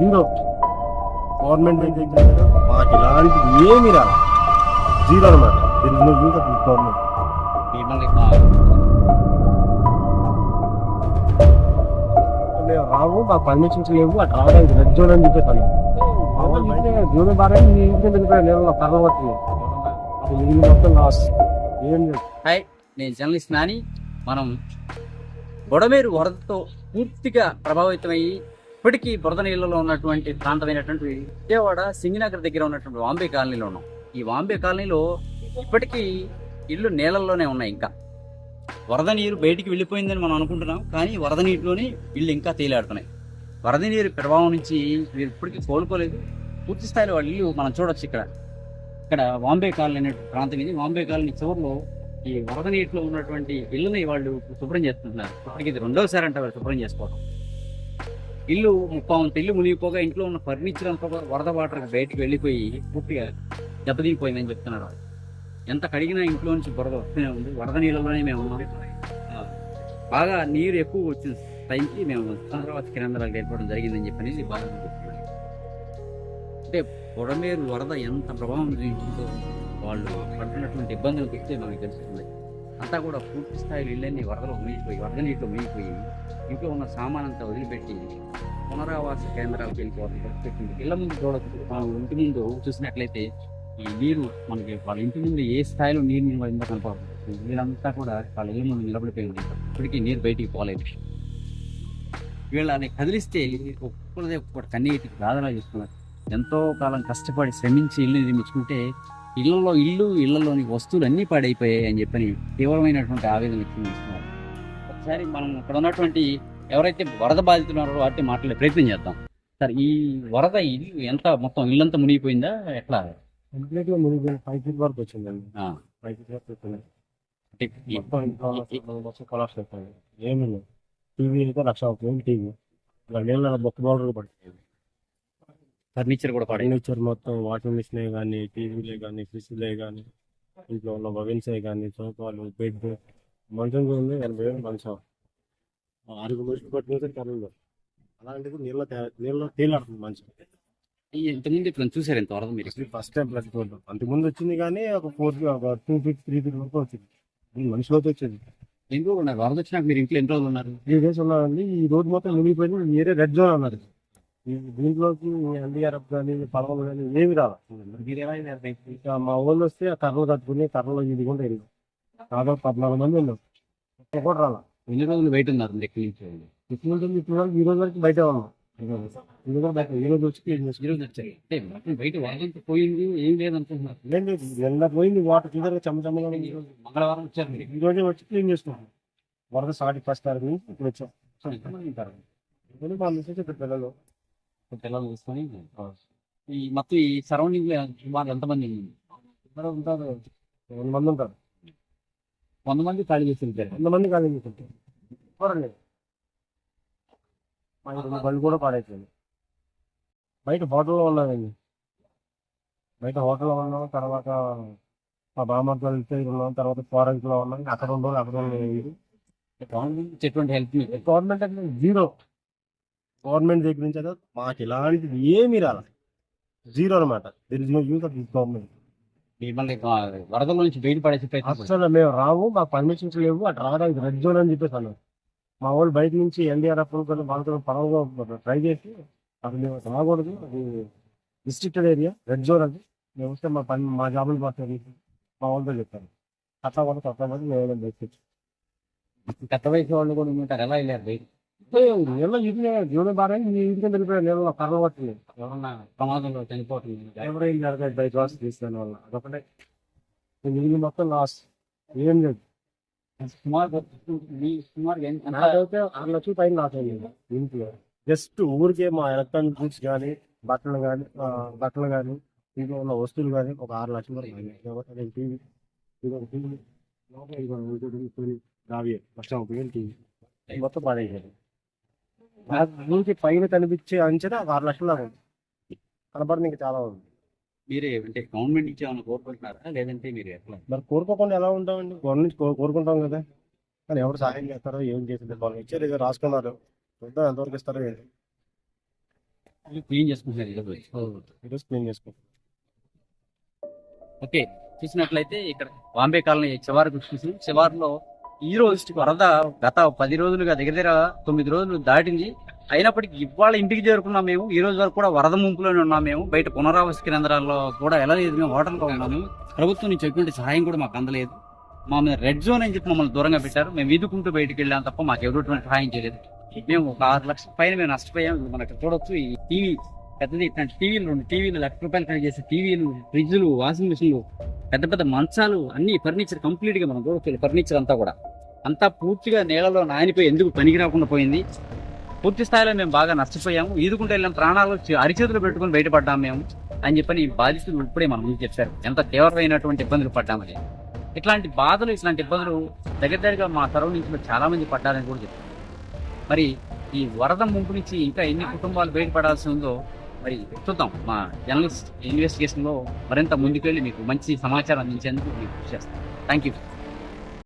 Zero. Government ఏం మాకు ఇలాంటిది ఏమి రాదు. జీరో అనమాట దీని నువ్వు యూజ్ గవర్నమెంట్. మేము రావు మాకు పర్మిషన్స్ లేవు అటు రావడానికి రెడ్ జోన్ అని చెప్పేసి జోన్ బాగా మీ ఇంటికి వెళ్ళిపోయాను నేను అది మొత్తం లాస్ ఏం లేదు. హాయ్ నేను జర్నలిస్ట్ నాని. మనం బొడమేరు వరదతో పూర్తిగా ప్రభావితమయ్యి ఇప్పటికీ బురద నీళ్ళలో ఉన్నటువంటి ప్రాంతమైనటువంటి విజయవాడ సింగినగర్ దగ్గర ఉన్నటువంటి వాంబే కాలనీలో ఉన్నాం ఈ వాంబే కాలనీలో ఇప్పటికీ ఇల్లు నీళ్ళల్లోనే ఉన్నాయి ఇంకా. వరద నీరు బయటికి వెళ్ళిపోయిందని మనం అనుకుంటున్నాం కానీ వరద నీటిలోనే ఇల్లు ఇంకా తేలాడుతున్నాయి. వరద నీరు ప్రభావం నుంచి వీరు ఇప్పటికీ కోలుకోలేదు. పూర్తి స్థాయిలో వాళ్ళ ఇల్లు మనం చూడొచ్చు ఇక్కడ. ఇక్కడ వాంబే కాలనీ అనే ప్రాంతం ఇది. వాంబే కాలనీ చివరిలో ఈ వరద నీటిలో ఉన్నటువంటి ఇల్లుని వాళ్ళు శుభ్రం చేస్తున్నారు. ఇప్పటికి ఇది రెండోసారి అంటే వాళ్ళు శుభ్రం చేసుకోవడం ఇల్లు ముప్పావంత ఇల్లు మునిగిపోగా ఇంట్లో ఉన్న ఫర్నిచర్ అంతా కూడా వరద వాటర్ బయటకు వెళ్ళిపోయి పూర్తిగా దెబ్బతిగిపోయిందని చెప్తున్నారు ఎంత కడిగినా ఇంట్లో నుంచి బురద వస్తూనే ఉంది. వరద నీళ్ళలోనే మేము ఉన్నాం. బాగా నీరు ఎక్కువ వచ్చిన టైంకి మేము తర్వాత కేంద్రాలకు ఏర్పడడం జరిగిందని చెప్పనేసి బాగా అంటే పొడమేరు వరద ఎంత ప్రభావం చూపించిందో వాళ్ళు పడుతున్నటువంటి ఇబ్బందులు చూస్తే మనకు తెలుస్తుంది. అంతా కూడా పూర్తి స్థాయిలో ఇళ్ళన్నీ వరదలో మునిగిపోయి వరద నీటిలో మునిగిపోయి ఇంట్లో ఉన్న సామాన్ అంతా వదిలిపెట్టి పునరావాస కేంద్రాలకు వెళ్ళిపోవాలని పెట్టింది ఉంది. ఇళ్ళ ముందు చూడొచ్చు. మనం ఇంటి ముందు చూసినట్లయితే ఈ నీరు మనకి వాళ్ళ ఇంటి ముందు ఏ స్థాయిలో నీరు నిలబడిందో కనపడుతుంది వీళ్ళంతా కూడా వాళ్ళ ఇళ్ళ ముందు నిలబడిపోయింది. ఇప్పటికీ నీరు బయటికి పోలేదు. వీళ్ళని కదిలిస్తే ఒక్కడే ఒక్కటి కన్నీటికి బాధలా చేస్తున్నారు. ఎంతో కాలం కష్టపడి శ్రమించి ఇల్లు నిర్మించుకుంటే ఇళ్ళలో ఇల్లు ఇళ్ళలోని వస్తువులు అన్నీ పాడైపోయాయి అని చెప్పని తీవ్రమైనటువంటి ఆవేదన వ్యక్తం చేస్తున్నారు. ఒకసారి మనం ఇక్కడ ఉన్నటువంటి ఎవరైతే వరద బాధితులు ఉన్నారో వాటిని మాట్లాడే ప్రయత్నం చేద్దాం. సార్ ఈ వరద ఇల్లు ఎంత మొత్తం ఇల్లంతా మునిగిపోయిందా? ఎట్లా? కంప్లీట్గా మునిగిపోయింది. ఫైవ్ ఫీట్ వరకు వచ్చిందండి. ఫైవ్ ఫీట్ వరకు వచ్చింది. మొత్తం కొలాప్స్ అయిపోయింది. ఏమీ టీవీ అయితే లక్ష అవుతుంది టీవీ. నీళ్ళ బొక్క బౌడర్ పడుతుంది. ఫర్నిచర్ కూడా ఫర్నిచర్ మొత్తం వాషింగ్ మిషనే కానీ టీవీలే కానీ ఫ్రిడ్జ్లే కానీ ఇంట్లో ఉన్న బవెన్సే కానీ సోఫాలు బెడ్ మంచం కూడా ఉంది. ఎనభై వేలు మంచం. ఆరుగురు మనుషులు పట్టుకుని కరెంట్ అలాంటిది నీళ్ళ నీళ్ళలో తేలాడుతుంది మంచం. ఇంతకుముందు ఇప్పుడు చూసారు ఎంత వరద మీరు? ఫస్ట్ టైం ప్లస్ చూడడం. అంతకుముందు వచ్చింది కానీ ఒక ఫోర్ ఒక టూ ఫీట్ త్రీ ఫీట్ వరకు వచ్చింది. మనిషిలోకి వచ్చేది. ఎన్ని రోజులు ఉన్నారు? వరద వచ్చినాక మీరు ఇంట్లో ఎన్ని రోజులు ఉన్నారు? త్రీ డేస్ ఉన్నారండి. ఈ రోడ్ మొత్తం మునిగిపోయింది. ఏరియా రెడ్ జోన్ అన్నారు. దీంట్లోకి ఎన్డీఆర్ఎఫ్ కానీ పడవలు కానీ ఏమి రావాలి ఇక మా ఊళ్ళో వస్తే ఆ కర్రలు కట్టుకుని కర్రలు ఇది కూడా వెళ్ళి. దాదాపు పద్నాలుగు మంది ఉన్నాం. కూడా రాలా. ఎన్ని రోజులు వెయిట్ ఉన్నారు ఎక్కడి నుంచి ఇప్పుడు ఉంటుంది ఇప్పుడు వరకు ఈ రోజు వరకు బయట ఉన్నాం. ఈ రోజు బయట ఈ రోజు వచ్చి ఈ రోజు అంటే మొత్తం బయట వరదంతా పోయింది ఏం లేదనుకుంటున్నారు? లేదు. నిన్న పోయింది వాటర్ చూసారు చెమ్మ చెమ్మగా ఉంది. ఈ రోజు మంగళవారం వచ్చారు ఈ రోజే వచ్చి క్లీన్ చేసుకుంటాం వరద స్టార్ట్ ఫస్ట్ తారీఖు నుంచి ఇప్పుడు వచ్చాం. మా మిస్సెస్ పిల్లలు. పిల్లలు తీసుకొని ఈ మొత్తం ఈ సరౌండింగ్ సుమారు ఎంతమంది? ఉంటారు. వంద మంది ఉంటారు. వంద మంది ఖాళీ చేసి వెళ్తారు వంద మంది ఖాళీ ఎవరండి? మా ఇంట్లో బళ్ళు కూడా పాడైపోయింది. బయట హోటల్లో ఉన్నామండి బయట హోటల్లో ఉన్నాం తర్వాత మా బామ్మతో వెళ్తే ఉన్నాం తర్వాత ఫారెస్ట్లో ఉన్నాం. అక్కడ ఉండవు అక్కడ ఉండవు గవర్నమెంట్ ఎటువంటి హెల్ప్ గవర్నమెంట్ అంటే జీరో. గవర్నమెంట్ దగ్గర నుంచి అయితే మాకు ఇలాంటిది ఏమీ రాల. జీరో అనమాట there is no use of this government మిమ్మల్ని వరదల నుంచి బయట పడేసి. అసలు మేము రాము మాకు పర్మిషన్స్ లేవు అటు రావడానికి రెడ్ జోన్ అని చెప్పేసి అన్నారు. మా వాళ్ళు బయట నుంచి ఎన్డీఆర్ఎఫ్ కొన్ని వాళ్ళతో పడవగా ట్రై చేసి అసలు మేము రాకూడదు అది రిస్ట్రిక్టెడ్ ఏరియా రెడ్ జోన్ అది. మేము వస్తే మా పని మా జాబులు మాకు మా వాళ్ళతో చెప్పారు అట్లా కూడా తప్ప మేము గత వయసు వాళ్ళు కూడా ఉంటారు ఎలా వెళ్ళారు బయట నీళ్ళ ఇది జీవన బాగా మీ ఇంటికి వెళ్ళిపోయారు నీళ్ళలో కర్ర పట్టింది. ఎవరన్నా ప్రమాదంలో చనిపోతుంది. ఎవరైనా జరగదు బయట లాస్ తీసుకునే వల్ల అదొకటే. మిగిలిన మొత్తం లాస్ ఏం లేదు. సుమారు మీ సుమారు నాకైతే ఆరు లక్షల పైన లాస్ అయ్యింది ఇంట్లో. జస్ట్ ఊరికే మా ఎలక్ట్రానిక్ గూడ్స్ కానీ బట్టలు కానీ బట్టలు కానీ ఇంట్లో ఉన్న వస్తువులు కానీ ఒక ఆరు లక్షల వరకు టీవీ ఇది ఒక టీవీ లోపల ఇది ఒక ఊరికే టీవీ, రావి ఫస్ట్ ఉపయోగం టీవీ మొత్తం పడేసారు ఊరికి పైన కనిపించే అంచనా ఆరు లక్షల ఉంది. కనపడింది ఇంకా చాలా ఉంది. మీరే అంటే గవర్నమెంట్ నుంచి ఏమైనా కోరుకుంటున్నారా? లేదంటే మీరు ఎట్లా? మరి కోరుకోకుండా ఎలా ఉంటామండి? గవర్నమెంట్ కోరుకుంటాం కదా. కానీ ఎవరు సహాయం చేస్తారో ఏం చేసింది వాళ్ళు ఇచ్చారు ఏదో రాసుకున్నారు. చూద్దాం ఎంతవరకు ఇస్తారో ఏంటి. క్లీన్ చేసుకుంటున్నారు ఈరోజు. క్లీన్ చేసుకుంటాం ఓకే. చూసినట్లయితే ఇక్కడ బాంబే కాలనీ చివరికి చూసి చివరిలో ఈ రోజు వరద గత పది రోజులుగా దగ్గర దగ్గర తొమ్మిది రోజులు దాటింది. అయినప్పటికీ ఇవాళ ఇంటికి చేరుకున్నాం మేము. ఈ రోజు వరకు కూడా వరద ముంపులోనే ఉన్నాం మేము. బయట పునరావాస కేంద్రాల్లో కూడా ఎలా లేదు మేము హోటల్లో ఉన్నాము. ప్రభుత్వం నుంచి ఎటువంటి సహాయం కూడా మాకు అందలేదు. మా మీద రెడ్ జోన్ అని చెప్పి మమ్మల్ని దూరంగా పెట్టారు. మేము ఈదుకుంటూ బయటకు వెళ్ళాం తప్ప మాకు ఎవరు సహాయం చేయలేదు. మేము ఒక ఆరు లక్షల పైన మేము నష్టపోయాం. మనకు మనకి చూడొచ్చు. ఈ టీవీ పెద్దది. ఇట్లాంటి టీవీలు రెండు టీవీలు లక్ష రూపాయలు కనెక్ట్ చేసే టీవీలు ఫ్రిడ్జ్లు వాషింగ్ మిషన్లు పెద్ద పెద్ద మంచాలు అన్ని ఫర్నిచర్ కంప్లీట్గా మనం చూడొచ్చు. ఫర్నిచర్ అంతా కూడా. అంతా పూర్తిగా నేలలో నానిపోయి ఎందుకు పనికి రాకుండా పోయింది? పూర్తి స్థాయిలో మేము బాగా నష్టపోయాము. ఈదుకుంటూ వెళ్ళిన ప్రాణాలు అరిచేతులు పెట్టుకుని బయటపడ్డాము మేము అని చెప్పని బాధితులు ఇప్పుడే మన ముందు చెప్పారు. ఎంత తీవ్రమైనటువంటి ఇబ్బందులు పడ్డామని. ఇట్లాంటి బాధలు ఇట్లాంటి ఇబ్బందులు దగ్గర దగ్గరగా మా సరౌండింగ్స్ చాలా మంది పడ్డారని కూడా చెప్పారు. మరి ఈ వరద ముంపు నుంచి ఇంకా ఎన్ని కుటుంబాలు బయటపడాల్సి ఉందో మరి చూద్దాం. మా జర్నలిస్ట్ ఇన్వెస్టిగేషన్లో మరింత ముందుకెళ్ళి మీకు మంచి సమాచారం అందించేందుకు మీకు కృషి చేస్తాం. Thank you